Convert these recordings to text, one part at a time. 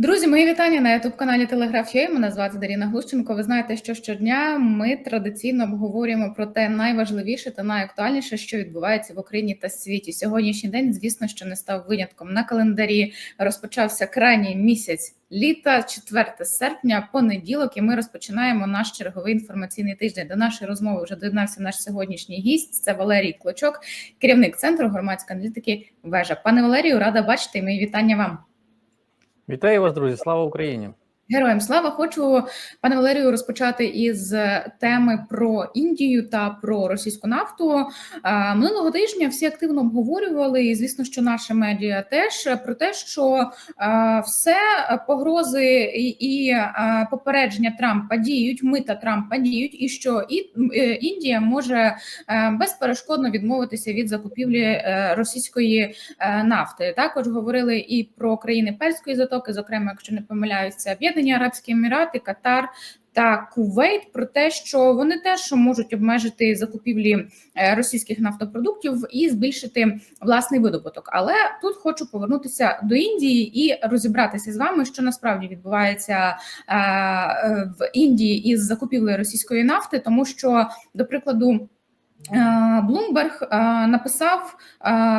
Друзі, мої вітання на youtube каналі Телеграф Є. Мене звати Даріна Глущенко. Ви знаєте, що щодня ми традиційно обговорюємо про те найважливіше та найактуальніше, що відбувається в Україні та світі. Сьогоднішній день, звісно, що не став винятком на календарі. Розпочався крайній місяць літа, 4 серпня, понеділок. І ми розпочинаємо наш черговий інформаційний тиждень. До нашої розмови вже доєднався наш сьогоднішній гість. Це Валерій Клочок, керівник центру громадської аналітики. Вежа. Пане Валерію, рада бачити. Мої вітання вам. Вітаю вас, друзі! Слава Україні! Героям слава хочу пане Валерію розпочати із теми про Індію та про російську нафту. Минулого тижня всі активно обговорювали, і звісно, що наші медіа теж про те, що все погрози і попередження Трампа діють, мита Трампа діють, і що е, Індія може е, безперешкодно відмовитися від закупівлі е, російської нафти. Також говорили і про країни Перської затоки, зокрема, якщо не помиляються, об'єднані Арабські Емірати, Катар та Кувейт про те, що вони теж можуть обмежити закупівлі е, російських нафтопродуктів і збільшити власний видобуток. Але тут хочу повернутися до Індії і розібратися з вами, що насправді відбувається е, в Індії із закупівлею російської нафти, тому що до прикладу. Блумберг написав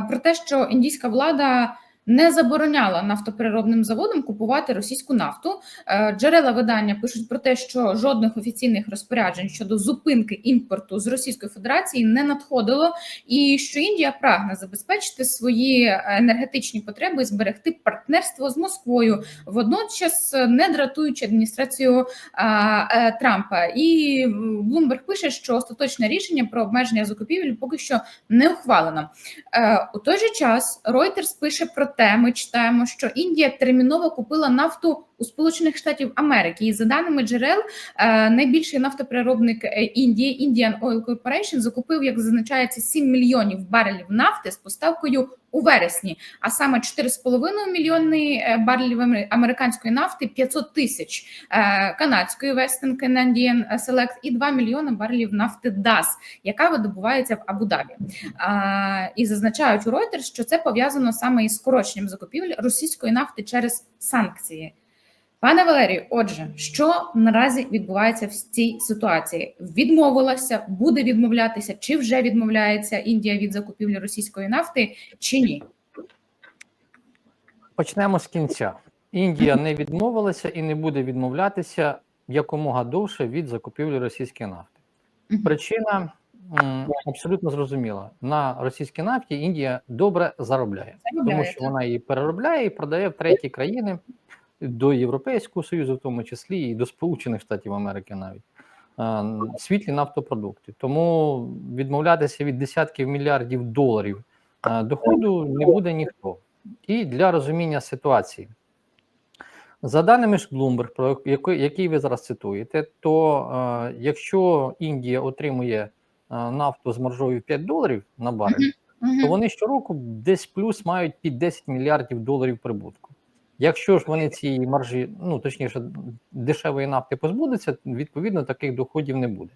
про те, що індійська влада не забороняла нафтопереробним заводам купувати російську нафту. Е, джерела видання пишуть про те, що жодних офіційних розпоряджень щодо зупинки імпорту з Російської Федерації не надходило, і що Індія прагне забезпечити свої енергетичні потреби і зберегти партнерство з Москвою, водночас не дратуючи адміністрацію е, Трампа. І Блумберг пише, що остаточне рішення про обмеження закупівель поки що не ухвалено. Е, у той же час Reuters пише про те, ми читаємо, що Індія терміново купила нафту у Сполучених Штатів Америки, і за даними джерел, е, найбільший нафтопереробник е, Індії Indian Oil Corporation закупив, як зазначається, 7 мільйонів барелів нафти з поставкою у вересні, а саме 4,5 мільйони барлів барелів американської нафти, 500 тисяч канадської Western Canadian Select і 2 мільйони барелів нафти DAS, яка видобувається в Абу-Дабі. І зазначають у Reuters, що це пов'язано саме із скороченням закупівель російської нафти через санкції. Пане Валерію, отже, що наразі відбувається в цій ситуації? Відмовилася, буде відмовлятися, чи вже відмовляється Індія від закупівлі російської нафти, чи ні? Почнемо з кінця. Індія не відмовилася і не буде відмовлятися якомога довше від закупівлі російської нафти. Причина абсолютно зрозуміла: на російській нафті Індія добре заробляє, заробляє тому що вона її переробляє і продає в треті країни до Європейського Союзу, в тому числі і до Сполучених Штатів Америки навіть світлі нафтопродукти. Тому відмовлятися від десятків мільярдів доларів доходу не буде ніхто. І для розуміння ситуації. За даними ж Bloomberg, про який ви зараз цитуєте, то е, якщо Індія отримує е, нафту з маржою 5 доларів на барель, то вони щороку десь плюс мають під 10 мільярдів доларів прибутку. Якщо ж вони цієї маржі, ну точніше, дешевої нафти позбудуться, відповідно таких доходів не буде.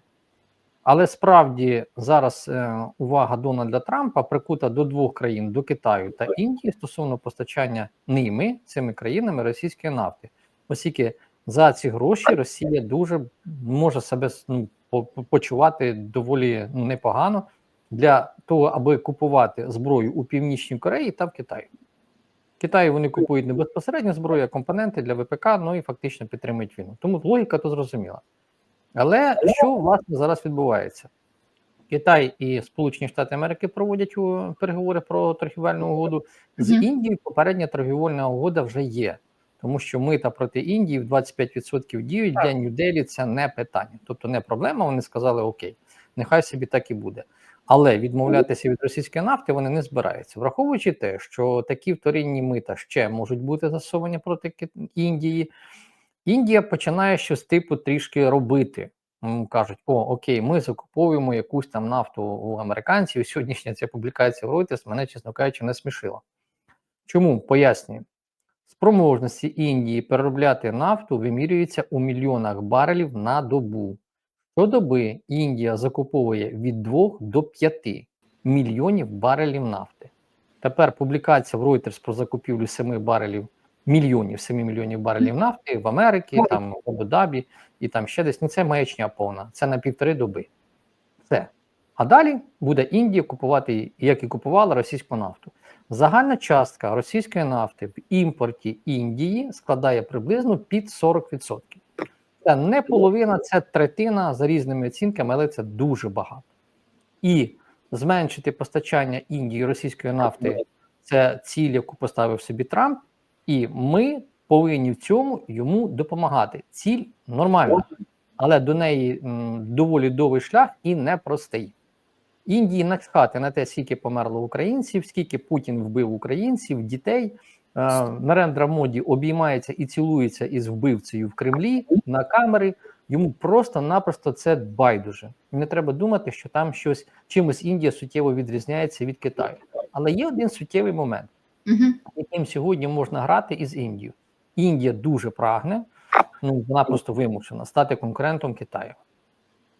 Але справді зараз е, увага Дональда Трампа прикута до двох країн: до Китаю та Індії стосовно постачання ними цими країнами російської нафти, оскільки за ці гроші Росія дуже може себе ну, почувати доволі ну, непогано для того, аби купувати зброю у північній Кореї та в Китаї. Китаї вони купують не безпосередньо зброю, а компоненти для ВПК, ну і фактично підтримують війну. Тому логіка то зрозуміла. Але що власне зараз відбувається? Китай і Сполучені Штати Америки проводять переговори про торгівельну угоду. З. Індією попередня торгівельна угода вже є, тому що мита проти Індії в 25% діють для Нью-Делі це не питання, тобто не проблема. Вони сказали Окей, нехай собі так і буде. Але відмовлятися від російської нафти вони не збираються, враховуючи те, що такі вторинні мита ще можуть бути засовані проти Індії. Індія починає щось типу трішки робити. Кажуть, о, окей, ми закуповуємо якусь там нафту у американців. Сьогоднішня ця публікація в Reuters мене, чесно кажучи, не смішила. Чому? Пояснюю. Спроможності Індії переробляти нафту вимірюються у мільйонах барелів на добу. Щодоби Індія закуповує від 2 до 5 мільйонів барелів нафти. Тепер публікація в Reuters про закупівлю 7 барелів мільйонів, 7 мільйонів барелів нафти в Америці, там в Абу-Дабі і там ще десь. Ну це маячня повна. Це на півтори доби. Все. А далі буде Індія купувати, як і купувала російську нафту. Загальна частка російської нафти в імпорті Індії складає приблизно під 40%. Це не половина, це третина за різними оцінками, але це дуже багато. І зменшити постачання Індії російської нафти це ціль, яку поставив собі Трамп, і ми повинні в цьому йому допомагати. Ціль нормальна, але до неї доволі довгий шлях і непростий. Індії начхати на те, скільки померло українців, скільки Путін вбив українців, дітей. Е, Нарендра Моді обіймається і цілується із вбивцею в Кремлі на камери. Йому просто-напросто це байдуже. Не треба думати, що там щось чимось Індія суттєво відрізняється від Китаю. Але є один суттєвий момент, яким сьогодні можна грати із Індією. Індія дуже прагне, ну вона просто вимушена стати конкурентом Китаю,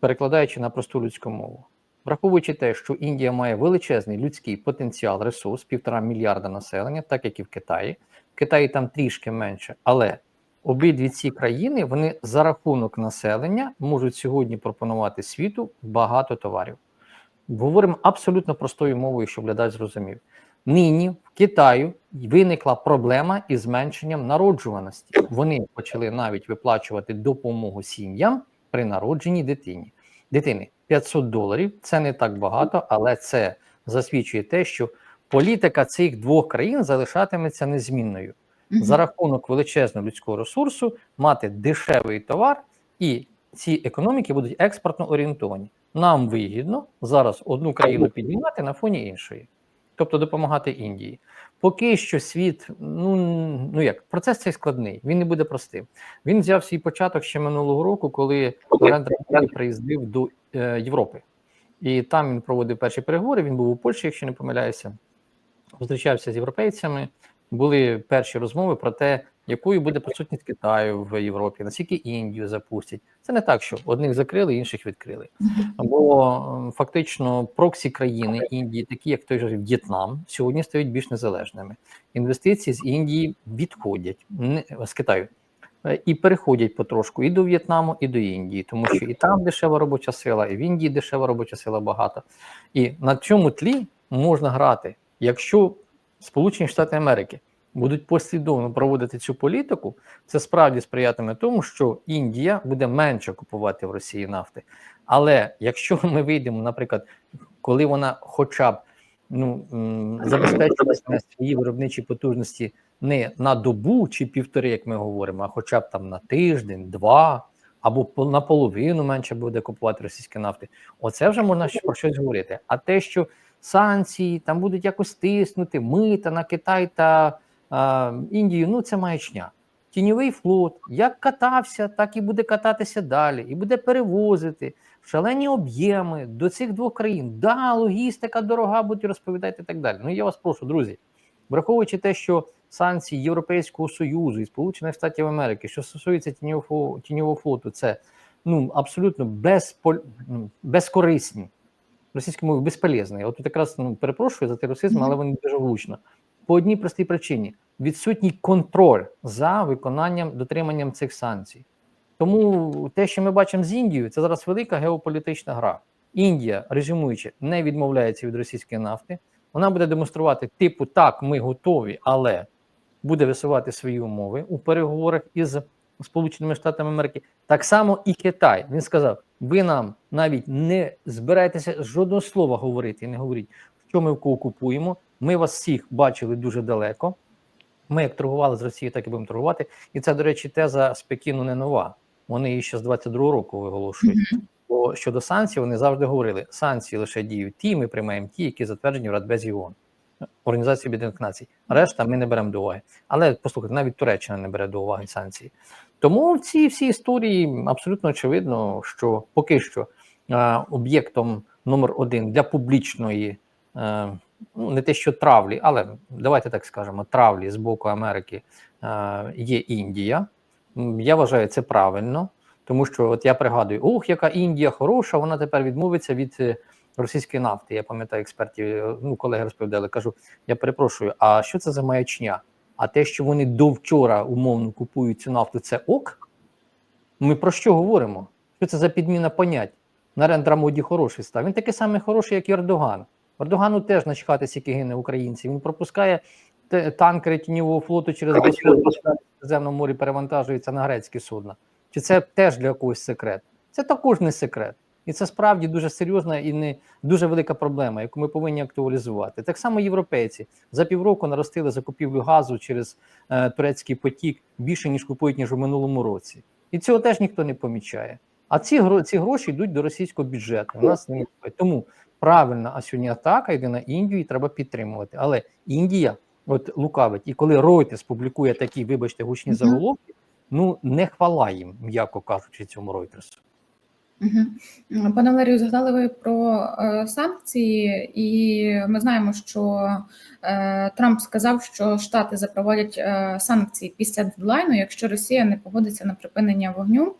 перекладаючи на просту людську мову. Враховуючи те, що Індія має величезний людський потенціал, ресурс, півтора мільярда населення, так як і в Китаї. В Китаї там трішки менше, але обидві ці країни вони за рахунок населення можуть сьогодні пропонувати світу багато товарів. Говоримо абсолютно простою мовою, щоб глядач зрозумів. Нині в Китаю виникла проблема із зменшенням народжуваності. Вони почали навіть виплачувати допомогу сім'ям при народженні дитині. Дитини 500 доларів це не так багато, але це засвідчує те, що політика цих двох країн залишатиметься незмінною за рахунок величезного людського ресурсу мати дешевий товар, і ці економіки будуть експортно орієнтовані. Нам вигідно зараз одну країну піднімати на фоні іншої, тобто допомагати Індії. Поки що світ, ну ну як процес цей складний, він не буде простим. Він взяв свій початок ще минулого року, коли Нарендра приїздив до Європи, і там він проводив перші переговори. Він був у Польщі, якщо не помиляюся, зустрічався з європейцями. Були перші розмови про те, якою буде присутність Китаю в Європі, наскільки Індію запустять. Це не так, що одних закрили, інших відкрили. Бо фактично проксі країни Індії, такі як той же В'єтнам, сьогодні стають більш незалежними. Інвестиції з Індії відходять не з Китаю е, і переходять потрошку і до В'єтнаму, і до Індії, тому що і там дешева робоча сила, і в Індії дешева робоча сила багато. І на цьому тлі можна грати, якщо Сполучені Штати Америки будуть послідовно проводити цю політику, це справді сприятиме тому, що Індія буде менше купувати в Росії нафти. Але якщо ми вийдемо, наприклад, коли вона хоча б ну, м, на свої виробничі потужності не на добу чи півтори, як ми говоримо, а хоча б там на тиждень, два або по- наполовину менше буде купувати російські нафти, оце вже можна про щось говорити. А те, що санкції там будуть якось тиснути, мита на Китай та а, Індію, ну це маячня. Тіньовий флот як катався, так і буде кататися далі, і буде перевозити шалені об'єми до цих двох країн. Да, логістика дорога, будуть розповідати і так далі. Ну я вас прошу, друзі, враховуючи те, що санкції Європейського Союзу і Сполучених Штатів Америки, що стосується тіньового, тіньового флоту, це ну абсолютно безпол... ну, безкорисні. Російською мовою безполезний. От тут якраз ну, перепрошую за тероризм, але вони дуже влучно. По одній простій причині: відсутній контроль за виконанням дотриманням цих санкцій. Тому те, що ми бачимо з Індією, це зараз велика геополітична гра. Індія, резюмуючи, не відмовляється від російської нафти. Вона буде демонструвати, типу, так, ми готові, але буде висувати свої умови у переговорах із Сполученими Штатами Америки. Так само і Китай. Він сказав: ви нам навіть не збираєтеся жодного слова говорити не говоріть, що ми в кого купуємо. Ми вас всіх бачили дуже далеко. Ми як торгували з Росією, так і будемо торгувати. І це, до речі, теза з Пекіну не нова. Вони її ще з 22-го року виголошують. Бо щодо санкцій, вони завжди говорили: санкції лише діють ті, ми приймаємо ті, які затверджені в Радбезі ООН, Організації Об'єднаних Націй. Решта ми не беремо до уваги. Але послухайте, навіть Туреччина не бере до уваги санкції. Тому в цій всій історії абсолютно очевидно, що поки що е, об'єктом номер один для публічної, е, ну не те, що травлі, але давайте так скажемо, травлі з боку Америки е, є Індія. Я вважаю це правильно, тому що от я пригадую, ох, яка Індія хороша, вона тепер відмовиться від е, російської нафти. Я пам'ятаю експертів, е, ну колеги розповідали, кажу, я перепрошую, а що це за маячня? А те, що вони до вчора умовно купують цю нафту, це ок. Ми про що говоримо? Що це за підміна понять? Нарендра Моді хороший став. Він такий самий хороший, як і Ердоган. Ердогану теж начхати, скільки гине українців. Він пропускає танкери тіньового флоту через Босфор, Земному морі перевантажується на грецькі судна. Чи це теж для когось секрет? Це також не секрет. І це справді дуже серйозна і не дуже велика проблема, яку ми повинні актуалізувати. Так само європейці за півроку наростили закупівлю газу через е, турецький потік більше ніж купують ніж у минулому році, і цього теж ніхто не помічає. А ці гро- ці гроші йдуть до російського бюджету. У нас немає. Тому правильна а сьогодні атака йде на Індію, і треба підтримувати. Але Індія, от лукавить, і коли Reuters публікує такі, вибачте, гучні заголовки, ну не хвала їм, м'яко кажучи, цьому Reuters. Пане Валерію, згадали ви про е, санкції, і ми знаємо, що е, Трамп сказав, що Штати запровадять е, санкції після дедлайну, якщо Росія не погодиться на припинення вогню.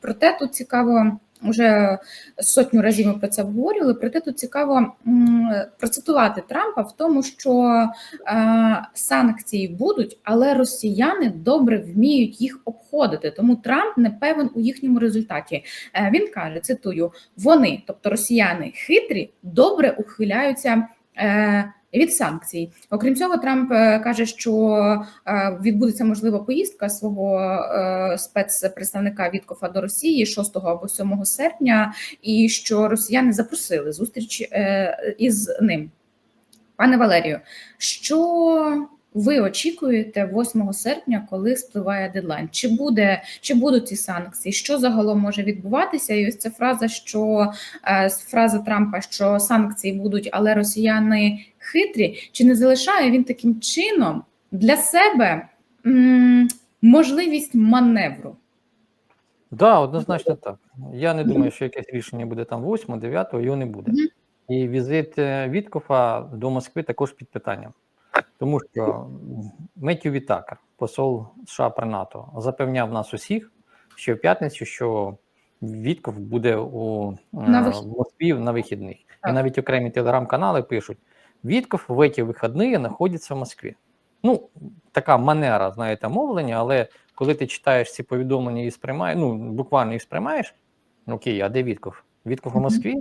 Проте тут цікаво. Уже сотню разів ми про це обговорювали. Проте тут цікаво процитувати Трампа в тому, що е, санкції будуть, але росіяни добре вміють їх обходити. Тому Трамп не певен у їхньому результаті. Е, Він каже: цитую: вони, тобто росіяни, хитрі, добре ухиляються. Від санкцій, окрім цього, Трамп е, каже, що е, відбудеться можливо поїздка свого е, спецпредставника Віткофа до Росії 6 або 7 серпня, і що росіяни запросили зустріч із ним. Пане Валерію, що ви очікуєте 8 серпня, коли спливає дедлайн? Чи буде чи будуть ці санкції? Що загалом може відбуватися? І ось ця фраза, що е, фраза Трампа, що санкції будуть, але росіяни хитрі, чи не залишає він таким чином для себе м, можливість маневру? Да, однозначно так. Я не думаю, що якесь рішення буде там 8, 9, його не буде. І візит е, Віткофа до Москви також під питанням. Тому що Меттю Вітакер, посол США при НАТО, запевняв нас усіх, що в п'ятницю, що Вітков буде у е, На Москві на вихідних. Так. І навіть окремі телеграм-канали пишуть: Вітков в эти вихідні знаходиться в Москві. Ну, така манера, знаєте, мовлення, але коли ти читаєш ці повідомлення і сприймаєш, ну буквально їх сприймаєш, окей, а де Вітков? Вітков у. Москві?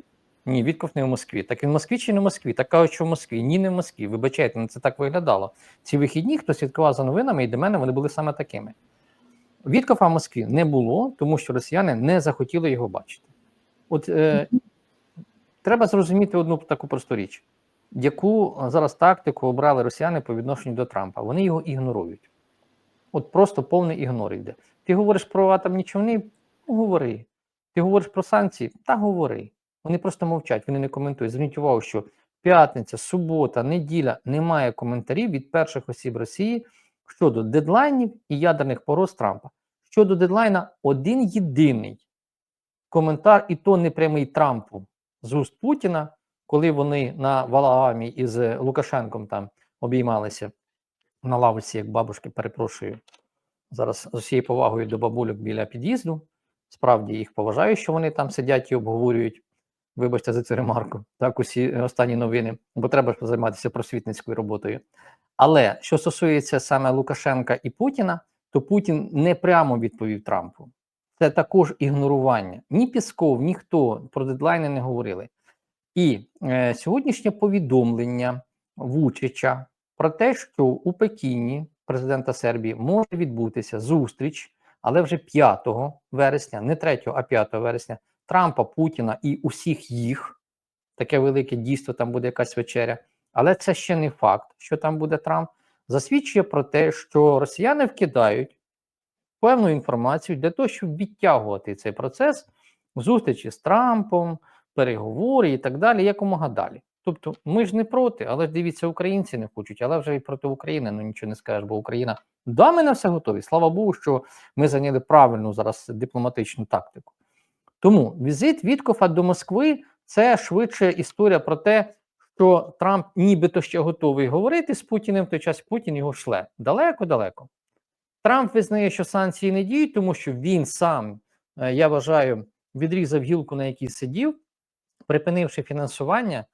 Ні, Вітков не в Москві. Так він в Москві чи не в Москві? Так кажуть, що в Москві. Ні, не в Москві. Вибачайте, ну це так виглядало. Ці вихідні, хто слідкував за новинами, і для мене вони були саме такими. Віткова в Москві не було, тому що росіяни не захотіли його бачити. От е, треба зрозуміти одну таку просту річ, яку зараз тактику обрали росіяни по відношенню до Трампа. Вони його ігнорують. От просто повний ігнор йде. Ти говориш про атомні човни, говори. Ти говориш про санкції, та говори. Вони просто мовчать, вони не коментують. Зверніть увагу, що п'ятниця, субота, неділя немає коментарів від перших осіб Росії щодо дедлайнів і ядерних пороз Трампа. Щодо дедлайна, один єдиний коментар, і то не прямий Трампу з уст Путіна, коли вони на Валагамі із Лукашенком там обіймалися на лавочці, як бабушки, перепрошую. Зараз з усією повагою до бабульок біля під'їзду. Справді їх поважаю, що вони там сидять і обговорюють. Вибачте за цю ремарку, так усі останні новини, бо треба ж займатися просвітницькою роботою. Але що стосується саме Лукашенка і Путіна, то Путін не прямо відповів Трампу. Це також ігнорування. Ні Пісков, ніхто про дедлайни не говорили. І е, сьогоднішнє повідомлення Вучича про те, що у Пекіні президента Сербії може відбутися зустріч, але вже 5 вересня, не 3, а 5 вересня, Трампа, Путіна і усіх їх. Таке велике дійство, там буде якась вечеря. Але це ще не факт, що там буде Трамп. Засвідчує про те, що росіяни вкидають певну інформацію для того, щоб відтягувати цей процес зустрічі з Трампом, переговори і так далі, якомога далі. Тобто, ми ж не проти, але ж дивіться, українці не хочуть, але вже і проти України ну нічого не скажеш, бо Україна да, ми на все готові. Слава Богу, що ми зайняли правильну зараз дипломатичну тактику. Тому візит Віткофа до Москви це швидше історія про те, що Трамп нібито ще готовий говорити з Путіним, в той час Путін його шле далеко-далеко. Трамп визнає, що санкції не діють, тому що він сам, е, я вважаю, відрізав гілку, на якій сидів, припинивши фінансування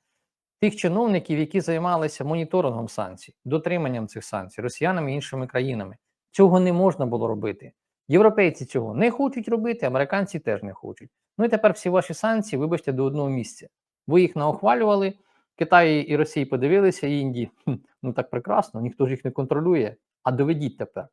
тих чиновників, які займалися моніторингом санкцій, дотриманням цих санкцій, росіянами і іншими країнами. Цього не можна було робити. Європейці цього не хочуть робити, американці теж не хочуть. Ну і тепер всі ваші санкції, вибачте, до одного місця. Ви їх наохвалювали, Китай і Росії подивилися, і Індії. «Хм, Ну так прекрасно, ніхто ж їх не контролює. А доведіть тепер,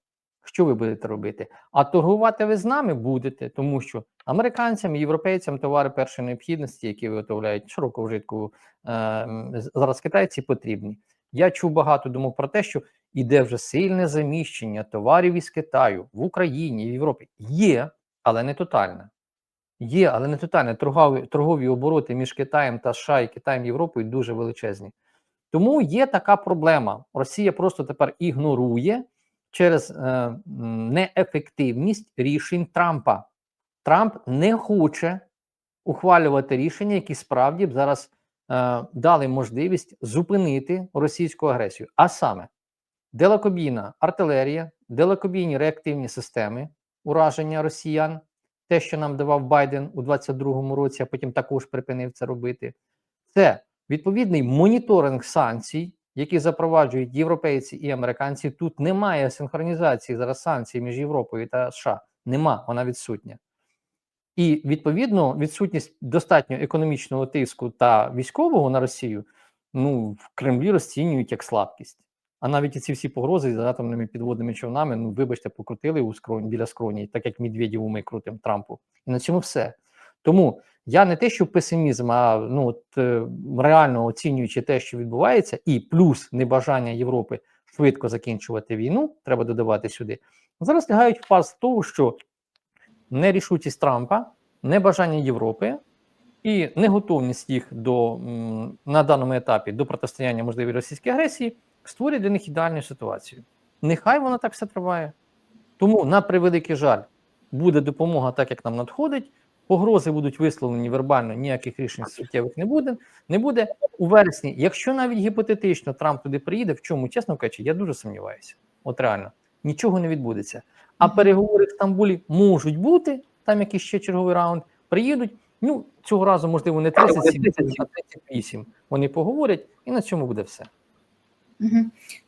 що ви будете робити? А торгувати ви з нами будете, тому що американцям і європейцям товари першої необхідності, які виготовляють широко вжитку е, зараз китайці, потрібні. Я чув багато думок про те, що іде вже сильне заміщення товарів із Китаю в Україні в Європі. Є, але не тотальне. Є, але не тотальне. Торгові, торгові обороти між Китаєм та США і Китаєм Європою дуже величезні. Тому є така проблема. Росія просто тепер ігнорує через е, неефективність рішень Трампа. Трамп не хоче ухвалювати рішення, які справді б зараз е, дали можливість зупинити російську агресію. А саме далекобійна артилерія, далекобійні реактивні системи ураження росіян, те, що нам давав Байден у 22-му році, а потім також припинив це робити. Це відповідний моніторинг санкцій, які запроваджують європейці і американці. Тут немає синхронізації зараз санкцій між Європою та США. Нема, вона відсутня. І відповідно відсутність достатньо економічного тиску та військового на Росію ну в Кремлі розцінюють як слабкість. А навіть і ці всі погрози з атомними підводними човнами, ну вибачте, покрутили у скроні біля скроні, так як Медведєву ми крутимо Трампу. І на цьому все. Тому я не те, що песимізм, а ну от е, реально оцінюючи те, що відбувається, і плюс небажання Європи швидко закінчувати війну, треба додавати сюди. Зараз лягають в пас того, що нерішучість Трампа, небажання Європи і неготовність їх до на даному етапі до протистояння можливій російській агресії створює для них ідеальну ситуацію. Нехай вона так все триває. Тому, на превеликий жаль, буде допомога так, як нам надходить. Погрози будуть висловлені вербально, ніяких рішень суттєвих не буде. Не буде у вересні. Якщо навіть гіпотетично Трамп туди приїде, в чому, чесно кажучи, я дуже сумніваюся. От реально, нічого не відбудеться. А переговори в Стамбулі можуть бути, там якийсь ще черговий раунд, приїдуть. Ну, цього разу, можливо, не 37, а 38. Вони поговорять, і на цьому буде все.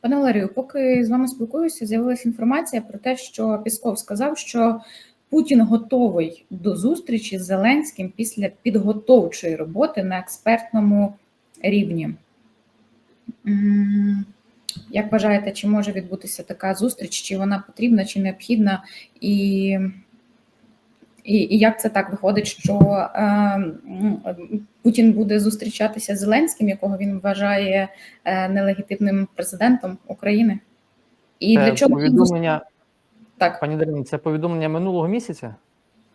Пане Валерію, поки з вами спілкуюся, з'явилася інформація про те, що Пісков сказав, що Путін готовий до зустрічі з Зеленським після підготовчої роботи на експертному рівні. Як вважаєте, чи може відбутися така зустріч, чи вона потрібна, чи необхідна, і, і, і як це так виходить, що е, Путін буде зустрічатися з Зеленським, якого він вважає е, нелегітимним президентом України? І Це для чого він повідомлення, так? пані Дарині, це повідомлення минулого місяця.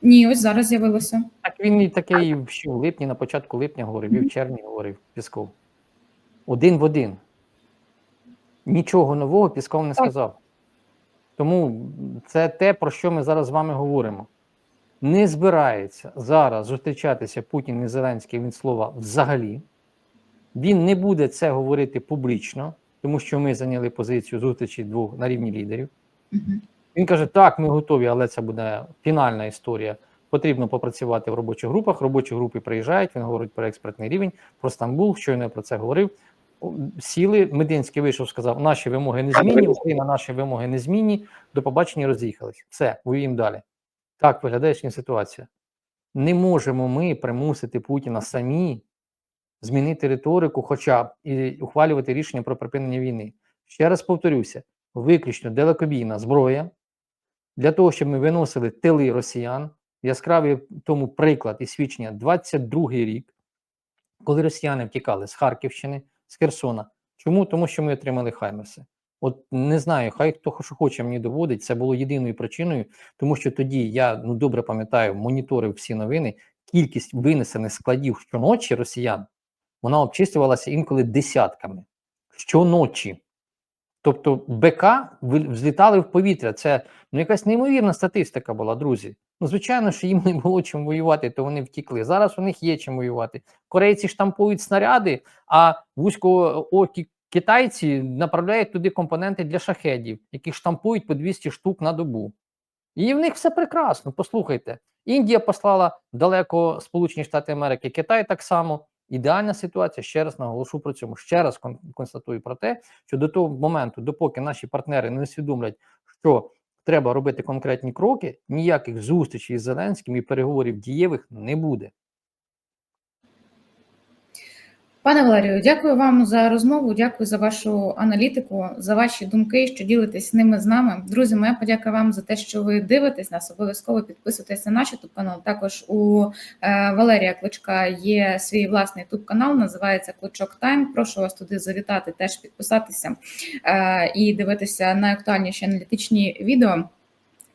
Ні, ось зараз з'явилося. Так він і таке і ще в липні, на початку липня говорив, і в червні говорив Пісков. Один в один. Нічого нового Пісков не Так. сказав. Тому це те, про що ми зараз з вами говоримо. Не збирається зараз зустрічатися Путін і Зеленський від слова взагалі. Він не буде це говорити публічно, тому що ми зайняли позицію зустрічі двох на рівні лідерів. Мгм. Він каже: так, ми готові, але це буде фінальна історія. Потрібно попрацювати в робочих групах. Робочі групи приїжджають. Він говорить про експертний рівень, про Стамбул. Щойно я про це говорив. Сіли, Мединський вийшов, сказав: наші вимоги не змінні, Україна, наші вимоги не змінні. До побачення роз'їхались. Все, воюємо далі. Так виглядає сьогодні ситуація. Не можемо ми примусити Путіна самі змінити риторику, хоча б і ухвалювати рішення про припинення війни. Ще раз повторюся: виключно далекобійна зброя для того, щоб ми виносили тили росіян. Яскравий тому приклад і свідчення 22-й рік, коли росіяни втікали з Харківщини, з Херсона. Чому? Тому що ми отримали Хаймерси. От не знаю, хай хто що хоче мені доводить. Це було єдиною причиною, тому що тоді я ну добре пам'ятаю, моніторив всі новини. Кількість винесених складів щоночі росіян вона обчислювалася інколи десятками щоночі. Тобто БК взлітали в повітря. Це ну якась неймовірна статистика була, друзі. Ну, звичайно, що їм не було чим воювати, то вони втікли. Зараз у них є чим воювати. Корейці штампують снаряди, а вузькоокі китайці направляють туди компоненти для шахедів, які штампують по 200 штук на добу. І в них все прекрасно. Послухайте, Індія послала далеко Сполучені Штати Америки, Китай так само. Ідеальна ситуація, ще раз наголошу про цьому. Ще раз констатую про те, що до того моменту, допоки наші партнери не усвідомлять, що треба робити конкретні кроки, ніяких зустрічей з Зеленським і переговорів дієвих не буде. Пане Валерію, дякую вам за розмову. Дякую за вашу аналітику, за ваші думки, що ділитесь ними з нами. Друзі, моя подяка вам за те, що ви дивитесь нас. Обов'язково підписуйтесь на наш youtube канал. Також у е, Валерія Кличка є свій власний youtube канал, називається Кличок Тайм. Прошу вас туди завітати, теж підписатися е, і дивитися найактуальніші аналітичні відео.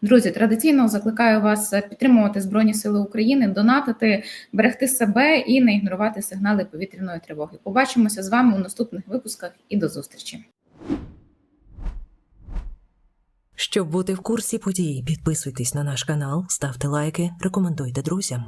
Друзі, традиційно закликаю вас підтримувати Збройні Сили України, донатити, берегти себе і не ігнорувати сигнали повітряної тривоги. Побачимося з вами у наступних випусках і до зустрічі. Щоб бути в курсі подій, підписуйтесь на наш канал, ставте лайки, рекомендуйте друзям.